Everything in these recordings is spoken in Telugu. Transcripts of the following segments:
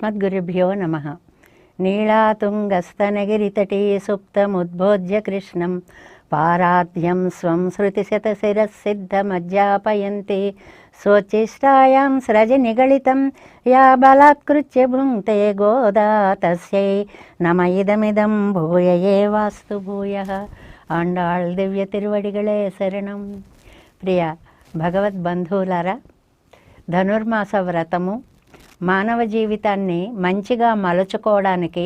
అస్మద్గురుభ్యో నమ నీళాతుంగస్తనగిరితటీ సుప్తముద్బోధ్య కృష్ణం పారాధ్యం స్వం శృతిశతశిరసిద్ధమజ్జాపయంతి స్వచిష్టాయాం స్రజ నిగళితం యా బలాత్కృత్య భుంక్తే గోదా తస్యై నమ ఇదమిదం భూయ ఏవాస్తు భూయ ఆండాళ్ దివ్య తిరువడిగళే శరణం ప్రియ భగవద్బంధువులారా ధనుర్మాస వ్రతము మానవ జీవితాన్ని మంచిగా మలుచుకోవడానికి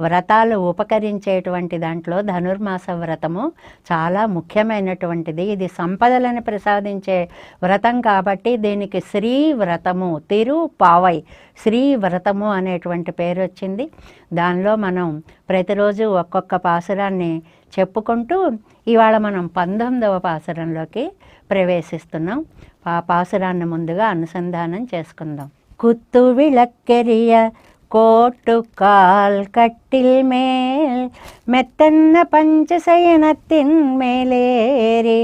వ్రతాలు ఉపకరించేటువంటి దాంట్లో ధనుర్మాస వ్రతము చాలా ముఖ్యమైనటువంటిది. ఇది సంపదలను ప్రసాదించే వ్రతం కాబట్టి దీనికి శ్రీ వ్రతము తిరు పావై శ్రీ వ్రతము అనేటువంటి పేరు వచ్చింది. దానిలో మనం ప్రతిరోజు ఒక్కొక్క పాసురాన్ని చెప్పుకుంటూ ఇవాళ మనం పంతొమ్మిదవ పాసురంలోకి ప్రవేశిస్తున్నాం. ఆ పాసురాన్ని ముందుగా అనుసంధానం చేసుకుందాం. കുത്തുവിളക്കെറിയ കോട്ടുകാൽ കട്ടിൽ മേൽ മെത്തന്ന പഞ്ചശയനത്തിന്മേലേറി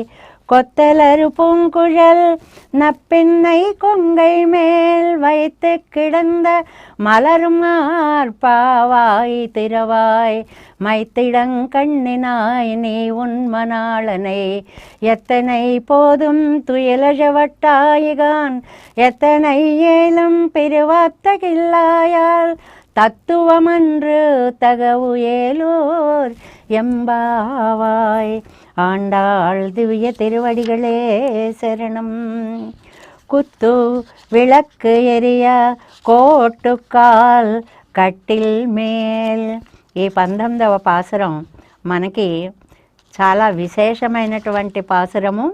கொத்தலரு பூங்குழல் நப்பெண்ணை கொங்கை மேல் வைத்து கிடந்த மலரும் ஆர்ப்பாவாய் திரவாய் மைத்திடங்கண்ணினாய் நீ உன்மனாளனை எத்தனை போதும் துயிலழவட்டாயிகான் எத்தனை ஏலும் பிரிவாத்தகில்லாயால் தத்துவமன்று தகவு ஏலோர் எம்பாவாய் ஆண்டாள் திவ்ய திருவடிகளே சரணம் குத்து விளக்கு எரிய కోటుకాల్ కట్టిల్ మేల్ ఈ పంతొమ్మిదవ పాసురం మనకి చాలా విశేషమైనటువంటి పాసురము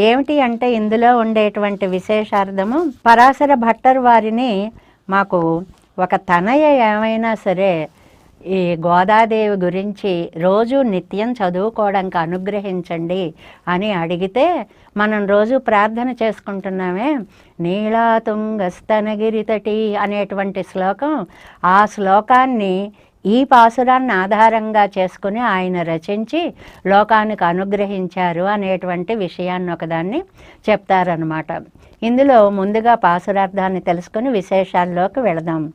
ఏమిటి అంటే ఇందులో ఉండేటువంటి విశేషార్థము పరాశర భట్టర్ వారిని మాకు ఒక తనయ ఏమైనా సరే ఈ గోదాదేవి గురించి రోజు నిత్యం చదువుకోవడానికి అనుగ్రహించండి అని అడిగితే మనం రోజు ప్రార్థన చేసుకుంటున్నామే. నీళాతుంగస్తనగిరితటి అనేటువంటి శ్లోకం ఆ శ్లోకాన్ని ఈ పాసురాన్ని ఆధారంగా చేసుకుని ఆయన రచించి లోకానికి అనుగ్రహించారు అనేటువంటి విషయాన్ని ఒకదాన్ని చెప్తారనమాట ఇందులో ముందుగా పాసురార్థాన్ని తెలుసుకుని విశేషాల్లోకి వెళదాం.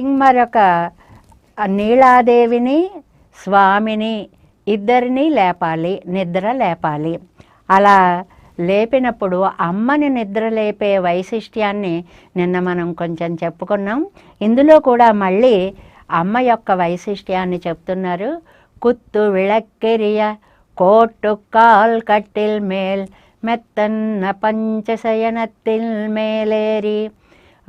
ఇంక మరొక నీళాదేవిని నీలాదేవిని స్వామిని ఇద్దరిని లేపాలి నిద్ర లేపాలి. అలా లేపినప్పుడు అమ్మని నిద్ర లేపే వైశిష్ట్యాన్ని నిన్న మనం కొంచెం చెప్పుకున్నాం. ఇందులో కూడా మళ్ళీ అమ్మ యొక్క వైశిష్ట్యాన్ని చెప్తున్నారు. కుత్తు విళక్కెరియ కోట్టు కాల్ కట్టిల్ మేల్ మెత్తన్న పంచశయనత్తిల్ మేలేరి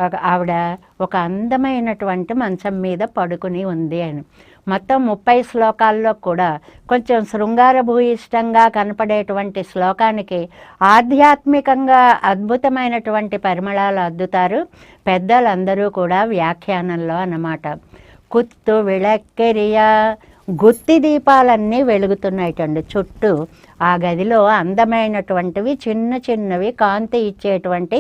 ఆవిడ ఒక అందమైనటువంటి మంచం మీద పడుకుని ఉంది అని. మొత్తం ముప్పై శ్లోకాల్లో కూడా కొంచెం శృంగారభూయిష్టంగా కనపడేటువంటి శ్లోకానికి ఆధ్యాత్మికంగా అద్భుతమైనటువంటి పరిమళాలు అద్దుతారు. పెద్దలందరూ కూడా వ్యాఖ్యానంలో అన్నమాట. కుత్తు విళక్కెరియా గుత్తి దీపాలన్నీ వెలుగుతున్నాయిటండి. చుట్టూ ఆ గదిలో అందమైనటువంటివి చిన్న చిన్నవి కాంతి ఇచ్చేటువంటి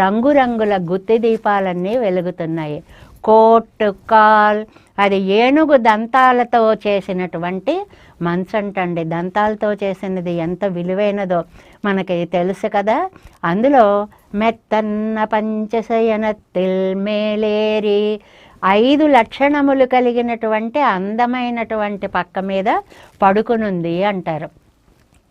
రంగురంగుల గుత్తి దీపాలన్నీ వెలుగుతున్నాయి. కోట్ కాల్ అది ఏనుగు దంతాలతో చేసినటువంటి మంచంటండి. దంతాలతో చేసినది ఎంత విలువైనదో మనకి తెలుసు కదా. అందులో మెత్తన్న పంచశయన తిల్మేలేరి ఐదు లక్షణములు కలిగినటువంటి అందమైనటువంటి పక్క మీద పడుకునుంది అంటారు.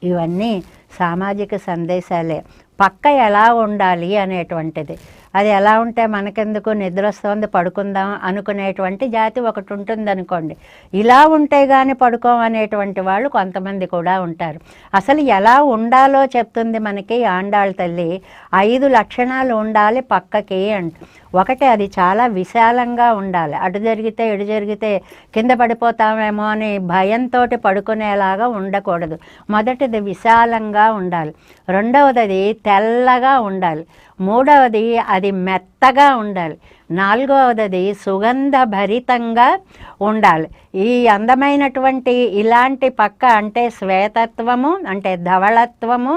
ఇవన్నీ సామాజిక సందేశాలే. పక్క ఎలా ఉండాలి అనేటువంటిది. అది ఎలా ఉంటే మనకెందుకు నిద్ర వస్తుంది పడుకుందాం అనుకునేటువంటి జాతి ఒకటి ఉంటుంది అనుకోండి ఇలా ఉంటే కానీ పడుకోమనేటువంటి వాళ్ళు కొంతమంది కూడా ఉంటారు. అసలు ఎలా ఉండాలో చెప్తుంది మనకి ఆండాళ్ళ తల్లి. ఐదు లక్షణాలు ఉండాలి పక్కకి అంట. ఒకటి అది చాలా విశాలంగా ఉండాలి. అటు జరిగితే ఇటు జరిగితే కింద పడిపోతామేమో అని భయంతో పడుకునేలాగా ఉండకూడదు. మొదటిది విశాలంగా ఉండాలి. రెండవది అది తెల్లగా ఉండాలి. మూడవది అది మెత్తగా ఉండాలి. నాలుగవది సుగంధ భరితంగా ఉండాలి. ఈ అందమైనటువంటి ఇలాంటి పక్క అంటే శ్వేతత్వము అంటే ధవళత్వము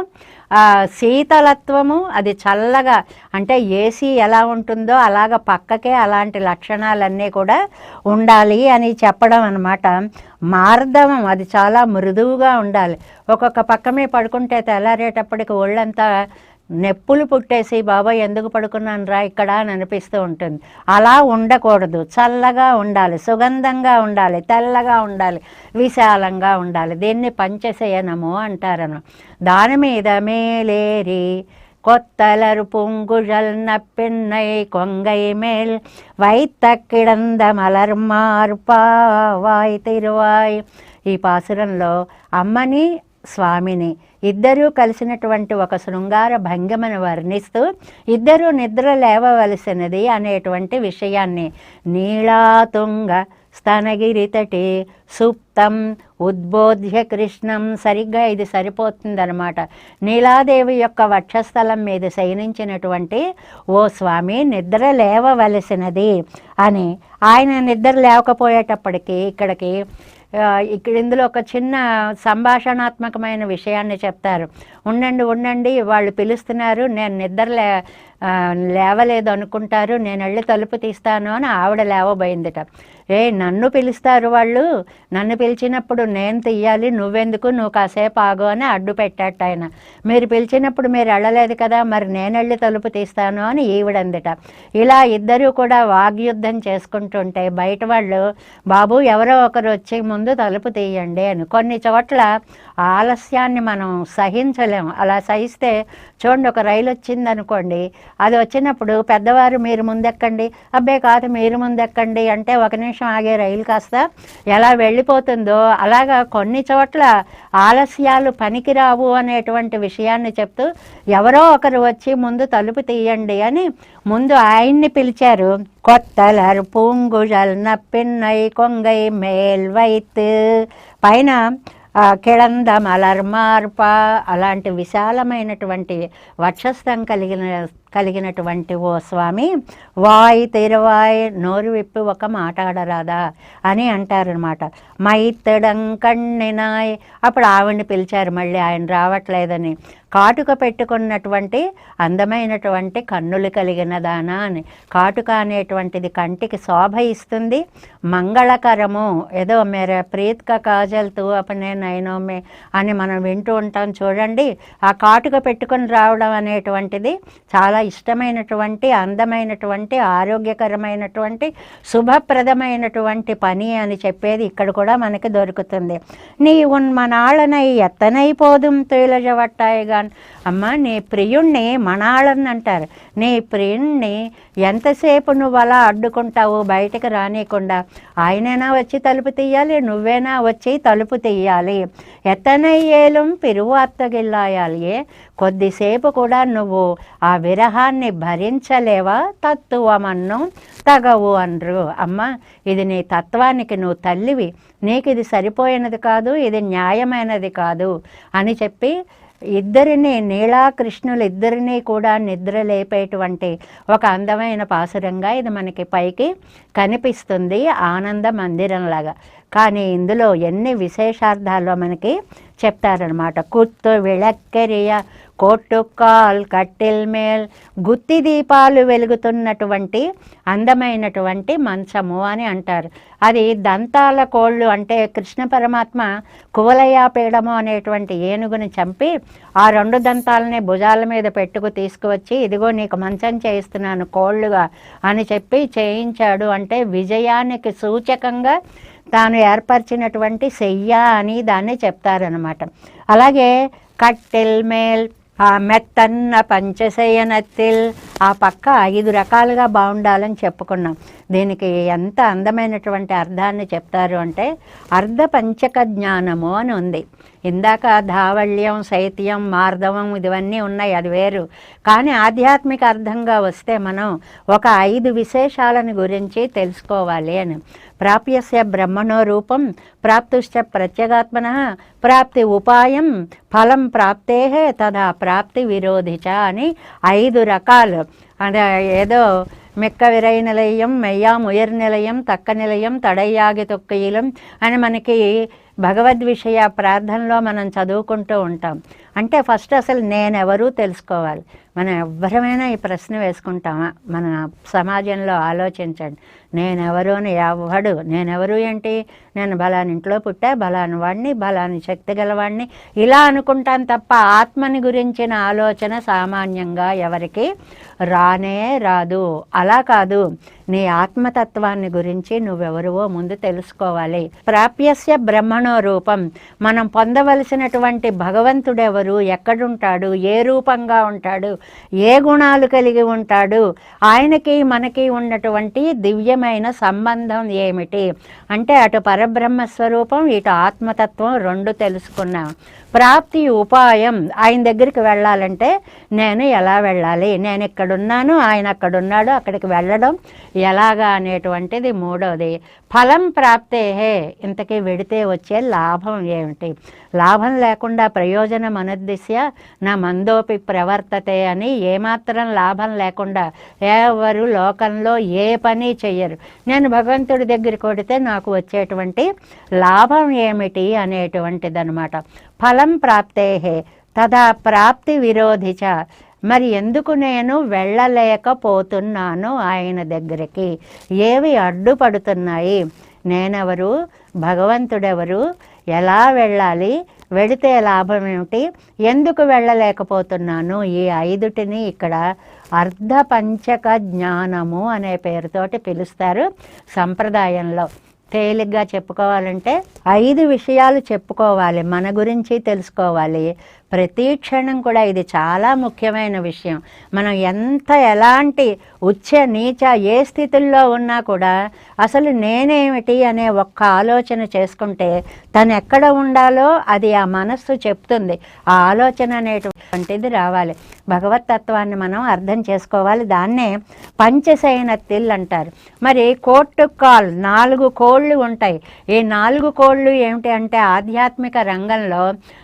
శీతలత్వము అది చల్లగా అంటే ఏసీ ఎలా ఉంటుందో అలాగ పక్కకే అలాంటి లక్షణాలన్నీ కూడా ఉండాలి అని చెప్పడం అనమాట మార్దవం అది చాలా మృదువుగా ఉండాలి. ఒక్కొక్క పక్క మీద పడుకుంటే తెల్లారేటప్పటికి ఒళ్ళంతా నెప్పులు పుట్టేసి బాబాయ్ ఎందుకు పడుకున్నాను రా ఇక్కడ అని అనిపిస్తూ ఉంటుంది అలా ఉండకూడదు చల్లగా ఉండాలి సుగంధంగా ఉండాలి తెల్లగా ఉండాలి విశాలంగా ఉండాలి దీన్ని పంచశయనము అంటారను దాని మీద మేలేరి கொத்தலர் பூங்குழல் நப்பெண்ணை கொங்கை மேல் வைத்த கிடந்த మలర్ మార్పావాయ్ తిరువాయ్ ఈ పాసురంలో అమ్మని స్వామిని. ఇద్దరూ కలిసినటువంటి ఒక శృంగార భంగిమను వర్ణిస్తూ ఇద్దరూ నిద్ర లేవవలసినది అనేటువంటి విషయాన్ని నీళాతుంగ స్తనగిరితటి సుప్తం ఉద్బోధ్య కృష్ణం సరిగ్గా ఇది సరిపోతుందన్నమాట. నీలాదేవి యొక్క వక్షస్థలం మీద శయనించినటువంటి ఓ స్వామి నిద్ర లేవవలసినది అని. ఆయన నిద్ర లేవకపోయేటప్పటికీ ఇక్కడికి ఇక్కడ ఇందులో ఒక చిన్న సంభాషణాత్మకమైన విషయాన్ని చెప్తారు. ఉండండి ఉండండి వాళ్ళు పిలుస్తున్నారు నేను నిద్ర లే లేవలేదు అనుకుంటారు నేను వెళ్ళి తలుపు తీస్తాను అని ఆవిడ లేవబోయిందిట. ఏ నన్ను పిలుస్తారు వాళ్ళు? నన్ను పిలిచినప్పుడు నేను తీయాలి నువ్వెందుకు? నువ్వు కాసేపు ఆగు అని అడ్డు పెట్టాట ఆయన. మీరు పిలిచినప్పుడు మీరు వెళ్ళలేదు కదా మరి నేను వెళ్ళి తలుపు తీస్తాను అని ఈవిడందిట. ఇలా ఇద్దరూ కూడా వాగ్యుద్ధం చేసుకుంటుంటే బయట వాళ్ళు బాబు ఎవరో ఒకరు వచ్చే ముందు తలుపు తీయండి అని. కొన్ని చోట్ల ఆలస్యాన్ని మనం సహించలేం. అలా సహిస్తే చూడండి ఒక రైలు వచ్చింది అనుకోండి అది వచ్చినప్పుడు పెద్దవారు మీరు ముందెక్కండి. అబ్బే కాదు మీరు ముందెక్కండి అంటే ఒక నిమిషం ఆగే రైలు కాస్త ఎలా వెళ్ళిపోతుందో అలాగా కొన్ని చోట్ల ఆలస్యాలు పనికిరావు అనేటువంటి విషయాన్ని చెప్తూ ఎవరో ఒకరు వచ్చి ముందు తలుపు తీయండి అని ముందు ఆయన్ని పిలిచారు. కొత్తలర్ పూంగుజల్ నప్పిన్నై కొంగై మేల్ వైత్ పైన కిళంద మలర్ మార్ప. అలాంటి విశాలమైనటువంటి వక్షస్థం కలిగిన కలిగినటువంటి ఓ స్వామి వాయి తిరువాయ్ నోరు విప్పి ఒక మాట్లాడరాదా అని అంటారనమాట. మైత్తడం కಣ್ಣಿనాయ్ అప్పుడు ఆవిడ్ని పిలిచారు మళ్ళీ ఆయన రావట్లేదని. కాటుక పెట్టుకున్నటువంటి అందమైనటువంటి కన్నులు కలిగిన దానా అని. కాటుక అనేటువంటిది కంటికి శోభ ఇస్తుంది. మంగళకరము. ఏదో మేర ప్రీత్క కాజల్ తూ అపనే నైనోమే అని మనం వింటూ ఉంటాం చూడండి. ఆ కాటుక పెట్టుకొని రావడం అనేటువంటిది చాలా ఇష్టమైనటువంటి అందమైనటువంటి ఆరోగ్యకరమైనటువంటి శుభప్రదమైనటువంటి పని అని చెప్పేది ఇక్కడ కూడా మనకి దొరుకుతుంది. నీ ఉన్మనాళనై ఎత్తనై పోదుం తేలజవట్టాయిగాన్ అమ్మ నీ ప్రియుణ్ణి మనాళన్ అంటారు. నీ ప్రియుణ్ణి ఎంతసేపు నువ్వు అలా అడ్డుకుంటావు బయటకు రానియకుండా? ఆయనైనా వచ్చి తలుపు తీయాలి నువ్వేనా వచ్చి తలుపు తీయాలి. ఎత్తనయ్యేలం పిరువాత్తగిల్లాయాలి కొద్దిసేపు కూడా నువ్వు ఆ దేహాన్ని భరించలేవా? తత్వమన్ను తగవు అనరు అమ్మ ఇది నీ తత్వానికి నువ్వు తల్లివి. నీకు ఇది సరిపోయినది కాదు ఇది న్యాయమైనది కాదు అని చెప్పి ఇద్దరిని నీలాకృష్ణులు ఇద్దరినీ కూడా నిద్ర లేపేటువంటి ఒక అందమైన పాసురంగా ఇది మనకి పైకి కనిపిస్తుంది ఆనంద మందిరంలాగా. కానీ ఇందులో ఎన్ని విశేషార్థాలు మనకి చెప్తారనమాట కుత్తు విళక్కెరియ కోట్టుకాల్ కట్టెల్ మేల్ గుత్తి దీపాలు వెలుగుతున్నటువంటి అందమైనటువంటి మంచము అని అంటారు. అది దంతాల కోళ్ళు అంటే కృష్ణ పరమాత్మ కువలయాపీడము అనేటువంటి ఏనుగుని చంపి ఆ రెండు దంతాలని భుజాల మీద పెట్టుకు తీసుకువచ్చి ఇదిగో నీకు మంచం చేయిస్తున్నాను కోళ్ళుగా అని చెప్పి చేయించాడు. అంటే విజయానికి సూచకంగా తాను ఏర్పరిచినటువంటి శయ్య అని దాన్ని చెప్తారనమాట అలాగే కట్టెల్ మేల్ ఆ మెత్తన్న పంచశయనత్తిల్ ఆ పక్క ఐదు రకాలుగా బాగుండాలని చెప్పుకున్నాం. దీనికి ఎంత అందమైనటువంటి అర్థాన్ని చెప్తారు అంటే అర్ధ పంచక జ్ఞానము అని ఉంది. ఇందాక ధావళ్యం శైత్యం మార్దవం ఇవన్నీ ఉన్నాయి అది వేరు. కానీ ఆధ్యాత్మిక అర్థంగా వస్తే మనం ఒక ఐదు విశేషాలను గురించి తెలుసుకోవాలి అని. ప్రాప్యస్య బ్రహ్మణో రూపం ప్రాప్తుశ్చ ప్రత్యేగాత్మన ప్రాప్తి ఉపాయం ఫలం ప్రాప్తే తదా ప్రాప్తి విరోధిచ అని ఐదు రకాలు. అంటే ఏదో మెక్క విరై నిలయం మెయ్యాం ఉయర్ నిలయం తక్క నిలయం తడయ్యాగి తొక్కయిలం అని మనకి భగవద్ విషయ ప్రార్థనలో మనం చదువుకుంటూ ఉంటాం. అంటే ఫస్ట్ అసలు నేనెవరు తెలుసుకోవాలి. మనం ఎవరమైనా ఈ ప్రశ్న వేసుకుంటామా? మన సమాజంలో ఆలోచించండి. నేనెవరు అని ఎవడు? నేనెవరు ఏంటి? నేను బలాని ఇంట్లో పుట్టా? బలాని వాడిని? బలాని శక్తి గలవాడిని? ఇలా అనుకుంటాను తప్ప ఆత్మని గురించిన ఆలోచన సామాన్యంగా ఎవరికి రానే రాదు. అలా కాదు. నీ ఆత్మతత్వాన్ని గురించి నువ్వెవరువో ముందు తెలుసుకోవాలి. ప్రాప్యస్య బ్రహ్మణో రూపం. మనం పొందవలసినటువంటి భగవంతుడెవరు? ఎక్కడుంటాడు ఏ రూపంగా ఉంటాడు ఏ గుణాలు కలిగి ఉంటాడు ఆయనకి మనకి ఉన్నటువంటి దివ్యమైన సంబంధం ఏమిటి? అంటే అటు పరబ్రహ్మ స్వరూపం ఇటు ఆత్మతత్వం రెండు తెలుసుకున్నాం. ప్రాప్తి ఉపాయం. ఆయన దగ్గరికి వెళ్ళాలంటే నేను ఎలా వెళ్ళాలి? నేను ఇక్కడున్నాను ఆయన అక్కడున్నాడు. అక్కడికి వెళ్ళడం ఎలాగా అనేటువంటిది మూడవది ఫలం ప్రాప్తే హే. ఇంతకీ వెడితే వచ్చే లాభం ఏమిటి? లాభం లేకుండా ప్రయోజనం అనుద్దిశ్య నా మందోపి ప్రవర్తతే అని ఏమాత్రం లాభం లేకుండా ఎవరు లోకంలో ఏ పని చెయ్యరు. నేను భగవంతుడి దగ్గర కొడితే నాకు వచ్చేటువంటి లాభం ఏమిటి అనేటువంటిది అనమాట ఫలం ప్రాప్తేహే తదా ప్రాప్తి విరోధిచ మరి ఎందుకు నేను వెళ్ళలేకపోతున్నాను ఆయన దగ్గరికి ఏవి అడ్డుపడుతున్నాయి? నేనెవరు? భగవంతుడెవరు? ఎలా వెళ్ళాలి? వెళితే లాభం ఏమిటి ఎందుకు వెళ్ళలేకపోతున్నాను? ఈ ఐదుటిని ఇక్కడ అర్ధపంచక జ్ఞానము అనే పేరుతోటి పిలుస్తారు సంప్రదాయంలో. తేలిగ్గా చెప్పుకోవాలంటే ఐదు విషయాలు చెప్పుకోవాలి మన గురించి తెలుసుకోవాలి. ప్రతి క్షణం కూడా ఇది చాలా ముఖ్యమైన విషయం. మనం ఎంత ఎలాంటి ఉచ్చ నీచ ఏ స్థితుల్లో ఉన్నా కూడా అసలు నేనేమిటి అనే ఒక్క ఆలోచన చేసుకుంటే తను ఎక్కడ ఉండాలో అది ఆ మనస్సు చెప్తుంది. ఆ ఆలోచన అనేటువంటిది రావాలి. భగవతత్వాన్ని మనం అర్థం చేసుకోవాలి. దాన్నే పంచశయనత్తిల్ అంటారు. మరి కోర్టు కాల్ నాలుగు కోళ్ళు ఉంటాయి. ఈ నాలుగు కోళ్ళు ఏమిటి అంటే ఆధ్యాత్మిక రంగంలో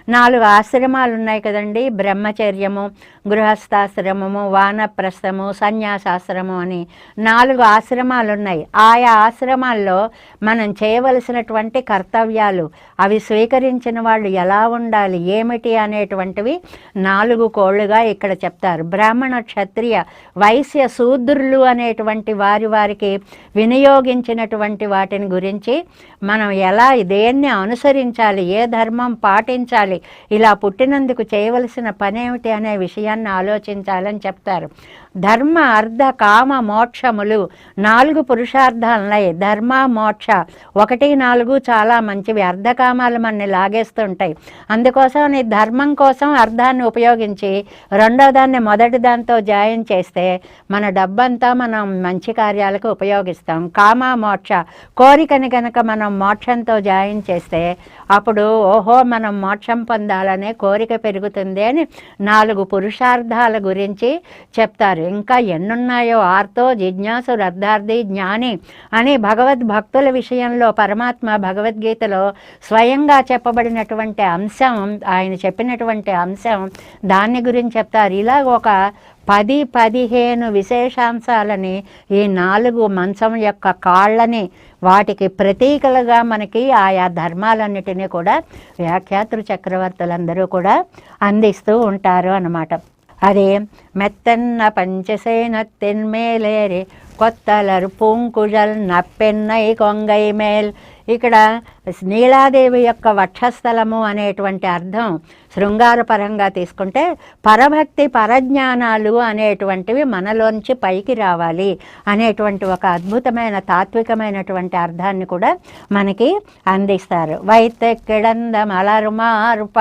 నాలుగు ఆశ్రమాలు ఉన్నాయి కదండి. బ్రహ్మచర్యము గృహస్థాశ్రమము వానప్రస్థము సన్యాసాశ్రమం అని నాలుగు ఆశ్రమాలు ఉన్నాయి ఆయా ఆశ్రమాల్లో మనం చేయవలసినటువంటి కర్తవ్యాలు అవి స్వీకరించిన వాళ్ళు ఎలా ఉండాలి ఏమిటి అనేటువంటివి నాలుగు కోళ్ళుగా ఇక్కడ చెప్తారు. బ్రాహ్మణ క్షత్రియ వైశ్య శూద్రులు అనేటువంటి వారి వారికి వినియోగించినటువంటి వాటిని గురించి మనం ఎలా దేన్ని అనుసరించాలి ఏ ధర్మం పాటించాలి ఇలా పుట్టిన పుట్టినందుకు చేయవలసిన పనేమిటి అనే విషయాన్ని ఆలోచించాలని చెప్తారు. ధర్మ అర్ధ కామ మోక్షములు నాలుగు పురుషార్థాలున్నాయి ధర్మ మోక్ష ఒకటి నాలుగు చాలా మంచివి. అర్ధకామాలు మనని లాగేస్తుంటాయి. అందుకోసం నీ ధర్మం కోసం అర్ధాన్ని ఉపయోగించి రెండో దాన్ని మొదటి దాంతో జాయిన్ చేస్తే మన డబ్బంతా మనం మంచి కార్యాలకు ఉపయోగిస్తాం. కామ మోక్ష కోరికని కనుక మనం మోక్షంతో జాయిన్ చేస్తే అప్పుడు ఓహో మనం మోక్షం పొందాలనే కోరిక పెరుగుతుంది అని నాలుగు పురుషార్థాల గురించి చెప్తారు. ఇంకా ఎన్నున్నాయో ఆర్తో జిజ్ఞాసు రద్దార్థి జ్ఞాని అని భగవద్భక్తుల విషయంలో పరమాత్మ భగవద్గీతలో స్వయంగా చెప్పబడినటువంటి అంశం ఆయన చెప్పినటువంటి అంశం దాన్ని గురించి చెప్తారు. ఇలా ఒక పది పదిహేను విశేషాంశాలని ఈ నాలుగు మంచం యొక్క కాళ్ళని వాటికి ప్రతీకలుగా మనకి ఆయా ధర్మాలన్నిటినీ కూడా వ్యాఖ్యాతృ చక్రవర్తులందరూ కూడా అందిస్తూ ఉంటారు అన్నమాట. అదే మెత్తన్న పంచసేన తెన్మేలేరి కొత్తలరు పూంకుజల్ నప్పెన్నై కొంగై మేల్ ఇక్కడ నీలాదేవి యొక్క వక్షస్థలము అనేటువంటి అర్థం శృంగారపరంగా తీసుకుంటే పరభక్తి పరజ్ఞానాలు అనేటువంటివి మనలోంచి పైకి రావాలి అనేటువంటి ఒక అద్భుతమైన తాత్వికమైనటువంటి అర్థాన్ని కూడా మనకి అందిస్తారు. వైతే మలరుమారుప.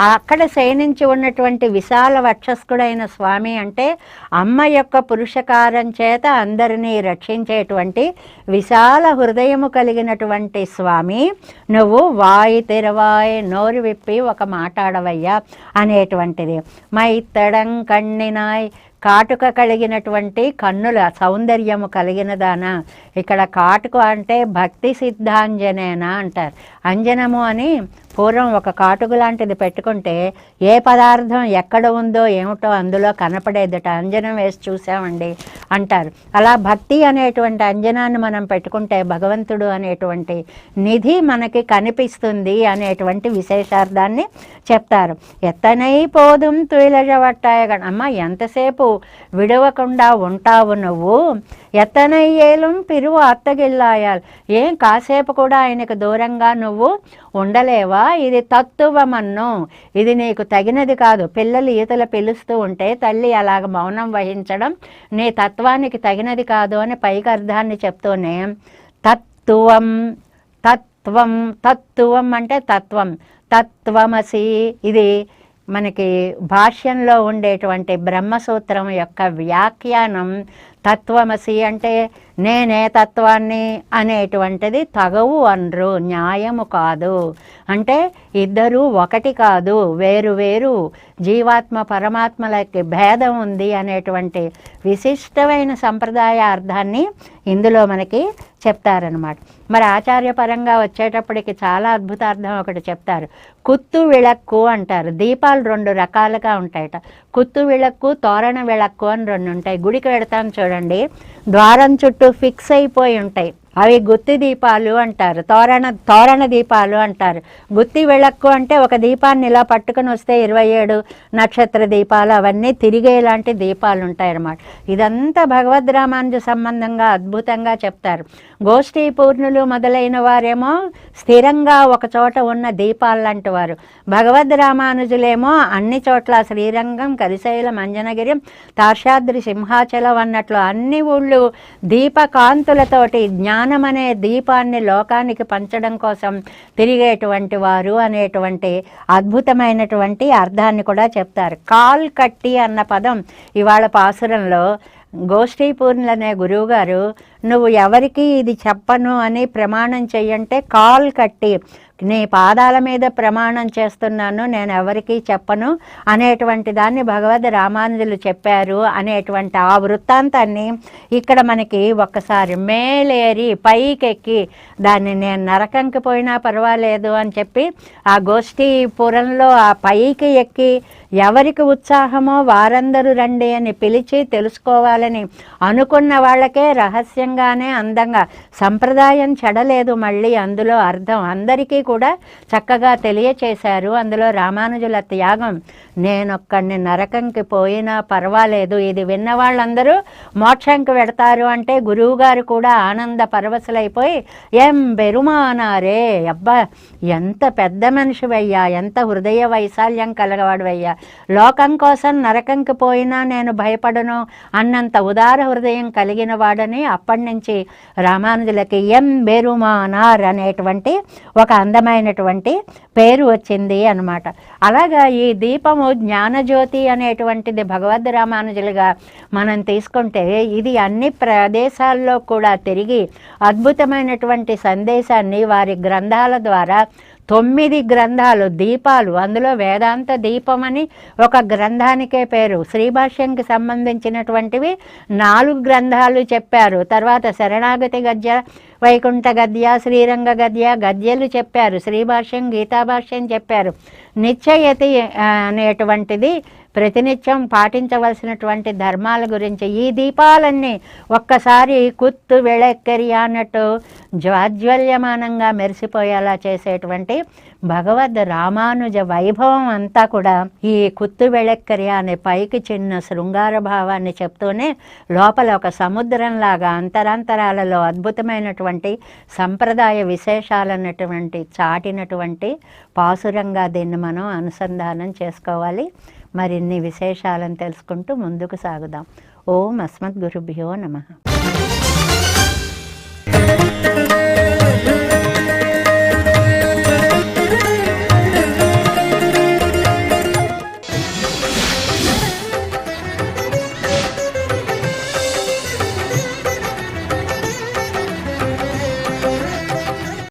అక్కడ శయనించి ఉన్నటువంటి విశాల వక్షస్కుడైన స్వామి అంటే అమ్మ యొక్క పురుషకారం చేత అందరినీ రక్షించేటువంటి విశాల హృదయము కలిగినటువంటి స్వామి నువ్వు వాయి తెరవాయి నోరు విప్పి ఒక మాట్లాడవయ్యా అనేటువంటిది. మైత్తడం కన్నినాయ్. కాటుక కలిగినటువంటి కన్నుల సౌందర్యము కలిగినదానా. ఇక్కడ కాటుక అంటే భక్తి సిద్ధాంజనేనా అంటారు. అంజనము అని పూర్వం ఒక కాటుకు లాంటిది పెట్టుకుంటే ఏ పదార్థం ఎక్కడ ఉందో ఏమిటో అందులో కనపడేదట. అంజనం వేసి చూసామండి అంటారు. అలా భక్తి అనేటువంటి అంజనాన్ని మనం పెట్టుకుంటే భగవంతుడు అనేటువంటి నిధి మనకి కనిపిస్తుంది అనేటువంటి విశేషార్థాన్ని చెప్తారు. ఎత్తనై పోదుం తుయిలజవట్టాయ అమ్మ ఎంతసేపు విడవకుండా ఉంటావు నువ్వు? ఎత్తనయ్యేలం పిరువు అత్తగిల్లాయాలి. ఏం కాసేపు కూడా ఆయనకు దూరంగా నువ్వు ఉండలేవా? ఇది తత్వమన్ను ఇది నీకు తగినది కాదు. పిల్లలు ఈతలు పిలుస్తూ ఉంటే తల్లి అలాగ మౌనం వహించడం నీ తత్వానికి తగినది కాదు అని పైకి అర్థాన్ని చెప్తూనే తత్వం తత్వం తత్వం అంటే తత్వం. తత్వమసి ఇది మనకి భాష్యంలో ఉండేటువంటి బ్రహ్మసూత్రం యొక్క వ్యాఖ్యానం. తత్వమసి అంటే నేనే తత్వాన్ని అనేటువంటిది తగవు అనరు న్యాయము కాదు. అంటే ఇద్దరూ ఒకటి కాదు వేరు వేరు. జీవాత్మ పరమాత్మలకి భేదం ఉంది అనేటువంటి విశిష్టమైన సంప్రదాయ అర్థాన్ని ఇందులో మనకి చెప్తారనమాట మరి ఆచార్యపరంగా వచ్చేటప్పటికి చాలా అద్భుతార్థం ఒకటి చెప్తారు. కుత్తు విళక్కు అంటారు. దీపాలు రెండు రకాలుగా ఉంటాయట. కుత్తు విళక్కు తోరణ విళక్కు అని రెండు ఉంటాయి. గుడికి వెడతాను చూడండి. ద్వారం చుట్టూ ఫిక్స్ అయిపోయి ఉంటాయి. అవి గుత్తి దీపాలు అంటారు. తోరణ తోరణ దీపాలు అంటారు. గుత్తి వెళక్కు అంటే ఒక దీపాన్ని ఇలా పట్టుకొని వస్తే ఇరవై ఏడు నక్షత్ర దీపాలు అవన్నీ తిరిగేలాంటి దీపాలు ఉంటాయన్నమాట. ఇదంతా భగవద్ రామానుజ సంబంధంగా అద్భుతంగా చెప్తారు. గోష్ఠీ పూర్ణులు మొదలైన వారేమో స్థిరంగా ఒక చోట ఉన్న దీపాలు లాంటి వారు. భగవద్ రామానుజులేమో అన్ని చోట్ల శ్రీరంగం కరిశైలం అంజనగిరి తార్షాద్రి సింహాచలం అన్నట్లు అన్ని ఊళ్ళు దీపకాంతులతోటి జ్ఞా అనే దీపాన్ని లోకానికి పంచడం కోసం తిరిగేటువంటి వారు అనేటువంటి అద్భుతమైనటువంటి అర్థాన్ని కూడా చెప్తారు. కాల్ కట్టి అన్న పదం ఇవాళ పాసురంలో గోష్ఠీ అనే గురువుగారు నువ్వు ఎవరికి ఇది చెప్పను అని ప్రమాణం చెయ్యంటే కాల్ కట్టి నీ పాదాల మీద ప్రమాణం చేస్తున్నాను నేను ఎవరికీ చెప్పను అనేటువంటి దాన్ని భగవద్ రామానుజులు చెప్పారు అనేటువంటి ఆ వృత్తాంతాన్ని ఇక్కడ మనకి ఒక్కసారి మేలేరి పైకెక్కి. దాన్ని నేను నరకంకి పోయినా పర్వాలేదు అని చెప్పి ఆ గోష్ఠీ పురంలో ఆ పైకి ఎక్కి ఎవరికి ఉత్సాహమో వారందరూ రండి అని పిలిచి తెలుసుకోవాలని అనుకున్న వాళ్ళకే రహస్యంగానే అందంగా సంప్రదాయం చెడలేదు మళ్ళీ అందులో అర్థం అందరికీ కూడా చక్కగా తెలియచేశారు. అందులో రామానుజుల త్యాగం నేనొక్కడిని నరకంకి పోయినా పర్వాలేదు ఇది విన్న వాళ్ళందరూ మోక్షంకి వెడతారు అంటే గురువుగారు కూడా ఆనంద పరవశులైపోయి ఎం బెరుమానారే అబ్బా ఎంత పెద్ద మనిషివయ్యా ఎంత హృదయ వైశాల్యం కలగవాడువయ్యా లోకం కోసం నరకంకి పోయినా నేను భయపడను అన్నంత ఉదార హృదయం కలిగిన వాడని అప్పటి నుంచి రామానుజులకి ఎం బెరుమానార్ అనేటువంటి ఒక అందమైనటువంటి పేరు వచ్చింది అన్నమాట. అలాగా ఈ దీపము జ్ఞానజ్యోతి అనేటువంటిది భగవద్ రామానుజులుగా మనం తీసుకుంటే ఇది అన్ని ప్రదేశాల్లో కూడా తిరిగి అద్భుతమైనటువంటి సందేశాన్ని వారి గ్రంథాల ద్వారా తొమ్మిది గ్రంథాలు దీపాలు. అందులో వేదాంత దీపం అని ఒక గ్రంథానికే పేరు. శ్రీభాష్యంకి సంబంధించినటువంటివి నాలుగు గ్రంథాలు చెప్పారు. తర్వాత శరణాగతి గద్య వైకుంఠ గద్య శ్రీరంగ గద్య గద్యలు చెప్పారు. శ్రీభాష్యం గీతాభాష్యం చెప్పారు. నిశ్చయతి అనేటువంటిది ప్రతినిత్యం పాటించవలసినటువంటి ధర్మాల గురించి ఈ దీపాలన్నీ ఒక్కసారి కుత్తు వెళెక్కరి అన్నట్టు జ్వాజ్వల్యమానంగా మెరిసిపోయేలా చేసేటువంటి భగవద్ రామానుజ వైభవం అంతా కూడా ఈ కుత్తు వెళెక్కరి అనే పైకి చిన్న శృంగార భావాన్ని చెప్తూనే లోపల ఒక సముద్రంలాగా అంతరాంతరాలలో అద్భుతమైనటువంటి సంప్రదాయ విశేషాలన్నటువంటి చాటినటువంటి పాసురంగా దీన్ని మనం అనుసంధానం చేసుకోవాలి. మరిన్ని విశేషాలను తెలుసుకుంటూ ముందుకు సాగుదాం. ఓం అస్మద్ గురుభ్యో నమ.